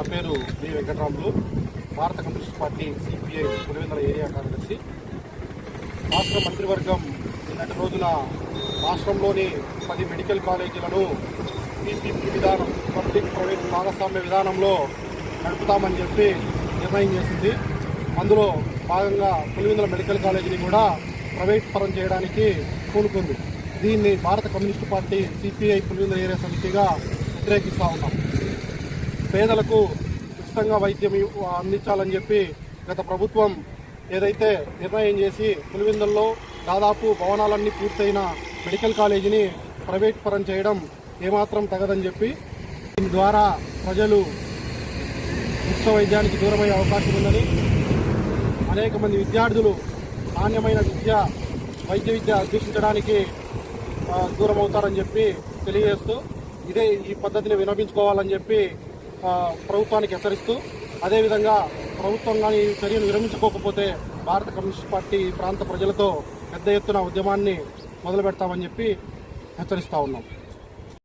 నా పేరు బి వెంకటరాములు. భారత communist party CPI Pulivendula area కార్యదర్శి. రాష్ట్ర మంత్రివర్గం నిన్నటి రోజున రాష్ట్రంలోని పది మెడికల్ కాలేజీలను పీపీపీ విధానం పబ్లిక్ ప్రైవేట్ భాగస్వామ్య విధానంలో నడుపుతామని చెప్పి నిర్ణయం చేసింది. అందులో భాగంగా పులివెందుల మెడికల్ కాలేజీని కూడా ప్రైవేట్ పరం చేయడానికి పూనుకుంది. దీన్ని Bharat communist party CPI Pulivendula area సమితిగా వ్యతిరేకిస్తూ ఉన్నాం. పేదలకు ఉచితంగా వైద్యం అందించాలని చెప్పి గత ప్రభుత్వం ఏదైతే నిర్ణయం చేసి పులివిందల్లో దాదాపు భవనాలన్నీ పూర్తయిన మెడికల్ కాలేజీని ప్రైవేట్ పరం చేయడం ఏమాత్రం తగదని చెప్పి దీని ద్వారా ప్రజలు ఉచిత వైద్యానికి దూరమయ్యే అవకాశం ఉందని అనేక మంది విద్యార్థులు నాణ్యమైన విద్య వైద్య విద్య అభ్యసించడానికి దూరమవుతారని దూరం అవుతారని చెప్పి తెలియజేస్తూ ఇదే ఈ పద్ధతిని వినపించుకోవాలని చెప్పి ప్రభుత్వానికి హెచ్చరిస్తూ అదేవిధంగా ప్రభుత్వం కానీ ఈ చర్యను విరమించుకోకపోతే భారత కమ్యూనిస్ట్ పార్టీ ఈ ప్రాంత ప్రజలతో పెద్ద ఎత్తున ఉద్యమాన్ని మొదలు పెడతామని చెప్పి హెచ్చరిస్తూ ఉన్నాం.